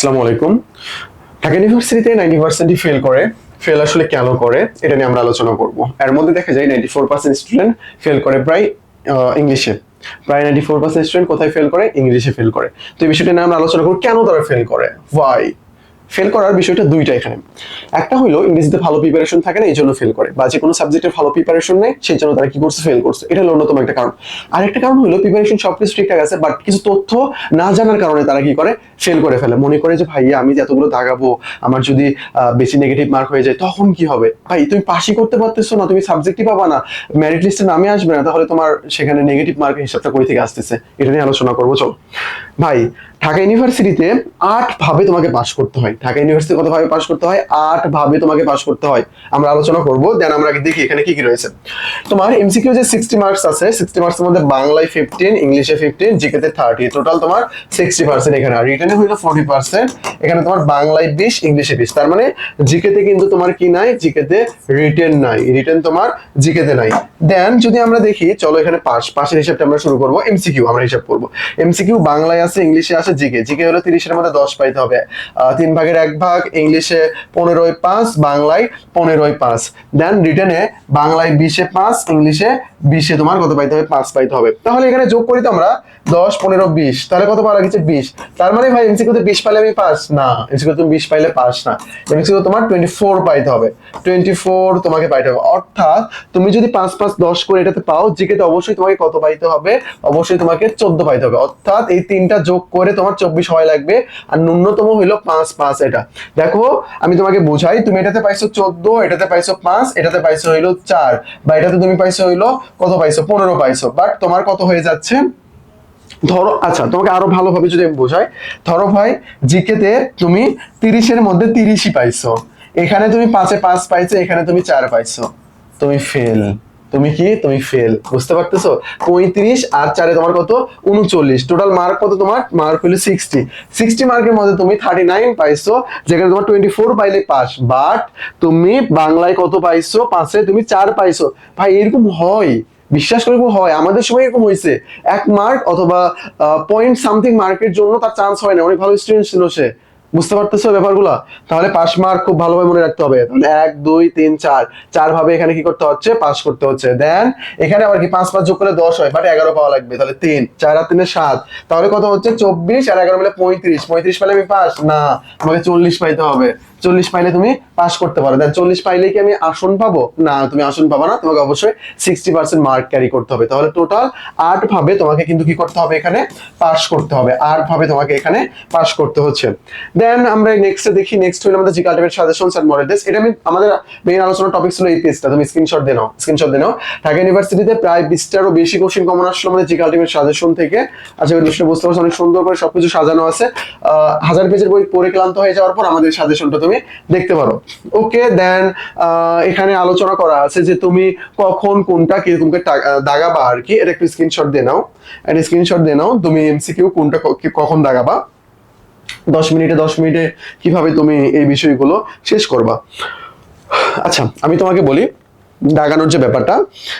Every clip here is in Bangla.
আসসালামু আলাইকুম। ঢাকা ইউনিভার্সিটিতে নাইনটি পার্সেন্টই ফেল করে। ফেল আসলে কেন করে? এটা নিয়ে আমরা আলোচনা করব। এর মধ্যে দেখা যায় ninety four percent student fail করে প্রায় ইংলিশে। প্রায় নাইনটি ফোর পার্সেন্ট স্টুডেন্ট কোথায় ফেল করে? ইংলিশে ফেল করে। তো এই বিষয়টা নিয়ে আমরা আলোচনা করব, কেন তারা ফেল করে? ওয়াই ফেল করার বিষয়টা দুইটা এখানে। একটা হলো ইংরেজিতে ভালো প্রিপারেশন থাকে না, এই জন্য ফেল করে। বা যে কোনো সাবজেক্টের ভালো প্রিপারেশন নেই সেই জন্য তারা কি করছে? ফেল করছে। এটা হলো অন্যতম একটা কারণ। আর একটা কারণ হলো প্রিপারেশন সবকিছু ঠিকঠাক আছে বাট কিছু তথ্য না জানার কারণে তারা কি করে? ফেল করে ফেলে। মনে করে যে, ভাইয়া, আমি যে এতগুলো দাগাবো, আমার যদি বেশি নেগেটিভ মার্ক হয়ে যায়, তখন কি হবে? ভাই, তুমি পাশই করতে পারতেছো না, তুমি সাবজেক্টই পাবা না। মেরিট লিস্টে নামে আসবে না, তাহলে তোমার সেখানে নেগেটিভ মার্কের হিসাবটা কই থেকে আসতেছে? এটা নিয়ে আলোচনা করব, চল। ভাই ঢাকা ইউনিভার্সিটিতে আট ভাবে তোমাকে পাশ করতে হয়। ঢাকা ইউনিভার্সিটি কত ভাবে পাশ করতে হয়? আট ভাবে তোমাকে পাশ করতে হয়। আমরা আলোচনা করব দেন আমরা দেখি এখানে কি কি রয়েছে। তোমার এমসিকিউ যে সিক্সটি মার্কস আছে সিক্সটি মার্কসের মধ্যে বাংলায় ফিফটিন ইংলিশে ফিফটিন জিকেতে থার্টি টোটাল তোমার সিক্সটি পার্সেন্ট এখানে। আর রিটেনে হইল ফোর্টি পার্সেন্ট এখানে তোমার বাংলায় বিশ, ইংলিশে বিশ। তার মানে জিকেতে কিন্তু তোমার কি নাই? জিকেতে রিটেন নাই। রিটেন তোমার জিকেতে নাই। দেন যদি আমরা দেখি, চলো এখানে পাস পাশের হিসাবটা আমরা শুরু করব। এমসিকিউ আমরা হিসাব করব। এমসিকিউ বাংলায় আছে, ইংলিশে আছে জিকে জিকে হলো তিরিশের মধ্যে দশ পাইতে হবে। তিন ভাগের এক ভাগ, ইংলিশে পনেরোই পাঁচ, বাংলায় পনেরোই পাঁচ। দেন রিটেনে বাংলায় বিশে পাঁচ, ইংলিশে বিশে তোমার কত পাইতে হবে? পাঁচ পাইতে হবে। তাহলে এখানে যোগ করি তো আমরা, দশ, পনেরো, বিশ। তাহলে কত পাওয়া গেছে বিশ। তার মানে ভাই এমসিকিউতে বিশ পাইলে আমি পাস? না এমসিকিউ তুমি বিশ পাইলে পাস না। এমসিকিউ তোমার টোয়েন্টি ফোর পাইতে হবে। টোয়েন্টি ফোর তোমাকে পাইতে হবে। অর্থাৎ তুমি যদি পাঁচ পাঁচ, দশ করে এটাতে পাও, জিকেতে অবশ্যই তোমাকে কত পাইতে হবে? অবশ্যই তোমাকে চোদ্দ পাইতে হবে। অর্থাৎ এই তিনটা যোগ করে তোমার চব্বিশ হয় লাগবে, আর ন্যূনতম হইল পাঁচ পাঁচ এটা। দেখো, আমি তোমাকে বোঝাই, তুমি এটাতে পাইছো চোদ্দ, এটাতে পাইছো পাঁচ, এটাতে পাইছো হইল চার, বা এটাতে তুমি পাইছো হইল কত পাইছো? পনেরো পাইছো। বাট তোমার কত হয়ে যাচ্ছে? ধরো আচ্ছা তোমাকে আরও ভালোভাবে যদি আমি বোঝাই, ধরো ভাই, জিকেতে তুমি তিরিশের মধ্যে তিরিশই পাইছো। এখানে তুমি পাঁচে পাঁচ পাইছো, এখানে তুমি চার পাইছো। তুমি ফেল তুমি কি? তুমি ফেল বুঝতে পারতেছো? পঁয়ত্রিশ আর চারে তোমার কত? উনচল্লিশ। টোটাল মার্ক কত তোমার? মার্ক হলো সিক্সটি সিক্সটি মার্কের মধ্যে তুমি থার্টি নাইন পাইছো, যেখানে তোমার টোয়েন্টি ফোর পাইলে পাস। বাট তুমি বাংলায় কত পাইছো? পাঁচে তুমি চার পাইছো। ভাই, এরকম হয়। বিশ্বাস করে হয়। আমাদের সময় এরকম হয়েছে এক মার্ক অথবা পয়েন্ট সামথিং মার্কের জন্য তার চান্স হয় না। অনেক ভালো স্টুডেন্ট ছিল সে। বুঝতে পারতেছো ব্যাপারগুলো? তাহলে পাস মার্ক খুব ভালোভাবে মনে রাখতে হবে। তাহলে এক, দুই, তিন, চার। চার ভাবে এখানে কি করতে হচ্ছে? পাস করতে হচ্ছে। দেন এখানে আবার কি পাঁচ পাঁচ যোগ করে দশ হয় বাট এগারো পাওয়া লাগবে। তাহলে তিন, চার আর তিনে সাত। তাহলে কত হচ্ছে? চব্বিশ আর এগারো মিলে পঁয়ত্রিশ। পঁয়ত্রিশ পাইলে আমি পাস না। তোমাকে চল্লিশ পাইতে হবে। চল্লিশ পাইলে তুমি পাস করতে পারো। দেন চল্লিশ পাইলে কি আমি আসন পাবো? না, তুমি আসন পাবো না। তোমাকে অবশ্যই সিক্সটি পার্সেন্ট মার্ক ক্যারি করতে হবে। তাহলে টোটাল আট ভাবে তোমাকে কিন্তু কি করতে হবে এখানে? পাস করতে হবে। আট ভাবে তোমাকে এখানে পাস করতে হচ্ছে। দেন আমরা নেক্সট দেখি নেক্সট হলো আমাদের G cultivate suggestions and model test এটা আমি আমাদের মেইন আলোচনার টপিক ছিল এই টেস্টটা তুমি স্ক্রিনশট দিয়ে নাও স্ক্রিনশট দিয়ে নাও। ঢাকা ইউনিভার্সিটিতে প্রায় বিশটারও বেশি কোশ্চেন কমন আসলো আমাদের জি কাল্টিভেট সাজেশন থেকে। আশা করি বিষয়টা বুঝতে পারছ অনেক সুন্দর করে সবকিছু সাজানো আছে। হাজার পেজের বই পড়ে ক্লান্ত হয়ে যাওয়ার পর আমাদের সাজেশনটা তুমি দেখতে পারো। ওকে দেন এখানে আলোচনা করা আছে যে তুমি কখন কোনটা টা- আহ, দাগাবা আর কি। এটা একটু স্ক্রিনশট দিয়ে নাও। একটা স্ক্রিনশট দিয়ে নাও তুমি এমসিকিউ কোনটা কখন দাগাবা। দশ মিনিটে দশ মিনিটে কীভাবে তুমি এই বিষয়গুলো শেষ করবা? আচ্ছা আমি তোমাকে বলি, দাগানোর যে ব্যাপারটা,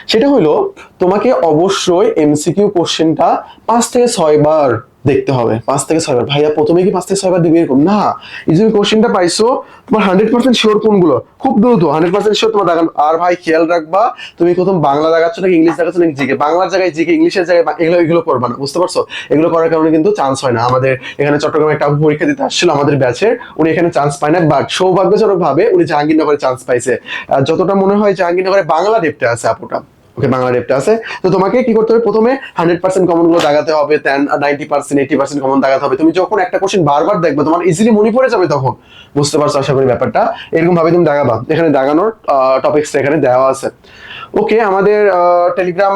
সেটা হলো তোমাকে অবশ্যই এমসিকিউ কোশ্চেনটা পাঁচ থেকে ছয় বার দেখতে হবে। পাঁচ থেকে ছয় বার ভাইয়া, প্রথমে কি পাঁচ থেকে ছয় বার দিবে এরকম? না। এই যে কোশ্চেনটা পাইছো, তোমার হান্ড্রেড পার্সেন্ট শিওর কোনগুলো? খুব দ্রুত হান্ড্রেড পার্সেন্ট শিওর তোমার দাগানো আর ভাই, খেয়াল রাখবা, তুমি প্রথম বাংলা দাগাচ্ছ নাকি ইংলিশ দাগাচ্ছ নাকি জিকে? বাংলার জায়গায় জিকে, ইংলিশের জায়গায় এগুলো এগুলো করবা না, বুঝতে পারছ? এগুলো করার কারণে কিন্তু চান্স হয় না। আমাদের এখানে চট্টগ্রামে একটা পরীক্ষা দিতে আসছিল, আমাদের ব্যাচের উনি এখানে চান্স পায় না বাট সৌভাগ্যজনক ভাবে উনি জাহাঙ্গীরনগরে চান্স পাইছে। যতটা মনে হয়, জাহাঙ্গীরনগরে বাংলা ডেপটে আছে আপুটা। ওকে বাংলা রেপটা আছে। তো তোমাকে কি করতে হবে? প্রথমে হান্ড্রেড পার্সেন্ট কমনগুলো দাগাতে হবে then ninety percent eighty percent common দাগাতে হবে। তুমি যখন একটা কোশ্চেন বারবার দেখবে, তোমার ইজিলি মনে পড়ে যাবে তখন। বুঝতে পারছ আশা করি ব্যাপারটা? এরকম ভাবে তুমি দাগাবা। এখানে দাগানোর টপিক্সটা এখানে দেওয়া আছে। ওকে আমাদের টেলিগ্রাম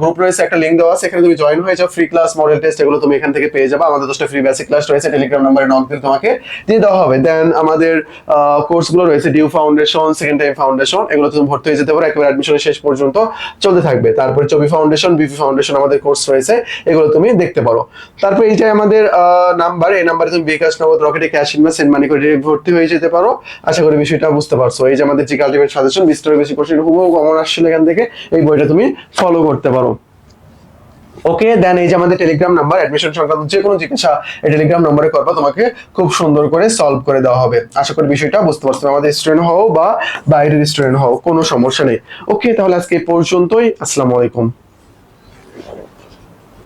গ্রুপ রয়েছে, একটা লিঙ্ক দেওয়া এখানে তুমি জয়েন হয়ে যাও ফ্রি ক্লাস মডেল টেস্ট এগুলো তুমি এখান থেকে পেয়ে যাবে। আমাদের দশটা ফ্রি বেসিক ক্লাস রয়েছে টেলিগ্রাম নাম্বারে নক দিলে তোমাকে দিয়ে দেওয়া হবে। দেন আমাদের কোর্সগুলো রয়েছে DU foundation second time foundation এগুলো তুমি ভর্তি হয়ে যেতে পারো, একেবারে অ্যাডমিশনের শেষ পর্যন্ত চলতে থাকবে। তারপরে চবি ফাউন্ডেশন বিপি ফাউন্ডেশন আমাদের কোর্স রয়েছে, এগুলো তুমি দেখতে পারো। তারপরে এই যে আমাদের নাম্বার এই নাম্বারে তুমি বিকাশ নগদ, রকেটে ক্যাশ ইনভেস্ট সেন্ড মানি করে ভর্তি হয়ে যেতে পারো। আশা করি বিষয়টা বুঝতে পারছ। এই যে আমাদের যে কাল্টিভেট সাজেশন বিস্তর বেশি কোশ্চেন হুবহু কমন আসছিল এখান থেকে এই বইটা তুমি ফলো করতে পারো। ওকে দেন এই যে আমাদের টেলিগ্রাম নাম্বার অ্যাডমিশন সংক্রান্ত যে কোনো জিজ্ঞাসা এই টেলিগ্রাম নম্বরে করবা, তোমাকে খুব সুন্দর করে সলভ করে দেওয়া হবে। আশা করি বিষয়টা বুঝতে পারছ। আমাদের স্টুডেন্ট হও বা বাইরের স্টুডেন্ট হও, কোনো সমস্যা নেই। ওকে তাহলে আজকে পর্যন্তই। আসসালামু আলাইকুম।